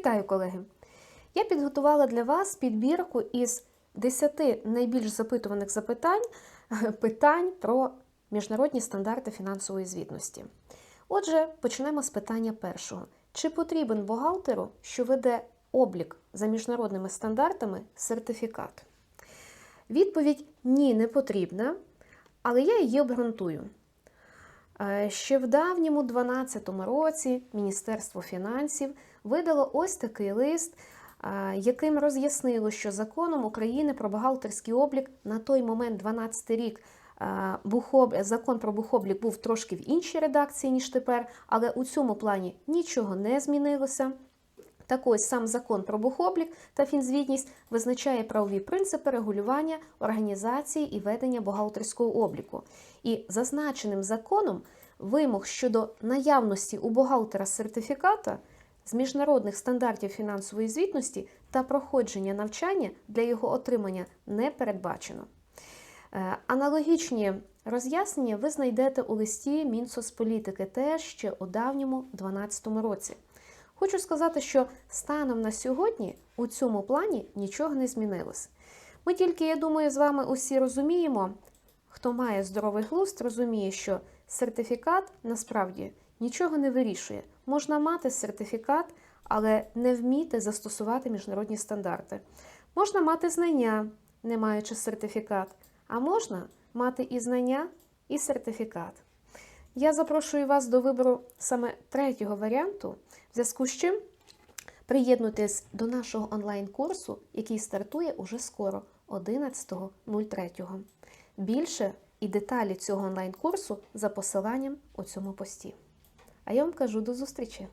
Вітаю, колеги! Я підготувала для вас підбірку із 10 найбільш запитуваних запитань питань про міжнародні стандарти фінансової звітності. Отже, почнемо з питання першого: чи потрібен бухгалтеру, що веде облік за міжнародними стандартами, сертифікат? Відповідь ні, не потрібна, але я її обґрунтую. Е, Ще в давньому 12 році Міністерство фінансів видало ось такий лист, е, яким роз'яснило, що законом України про бухгалтерський облік на той момент, 12 рік, е, закон про бухоблік був трошки в іншій редакції, ніж тепер, але у цьому плані нічого не змінилося. Так ось сам закон про бухоблік та фінзвітність визначає правові принципи регулювання організації і ведення бухгалтерського обліку. І зазначеним законом вимог щодо наявності у бухгалтера сертифіката з міжнародних стандартів фінансової звітності та проходження навчання для його отримання не передбачено. Е, Аналогічні роз'яснення ви знайдете у листі Мінсоцполітики теж ще у давньому 2012 році. Хочу сказати, що станом на сьогодні у цьому плані нічого не змінилось. Ми тільки, я думаю, з вами усі розуміємо, хто має здоровий глузд, розуміє, що сертифікат насправді нічого не вирішує. Можна мати сертифікат, але не вміти застосувати міжнародні стандарти. Можна мати знання, не маючи сертифікат, а можна мати і знання, і сертифікат. Я запрошую вас до вибору саме третього варіанту, в зв'язку з чим приєднуйтесь до нашого онлайн-курсу, який стартує уже скоро, 11.03. Більше і деталі цього онлайн-курсу за посиланням у цьому пості. А я вам кажу до зустрічі!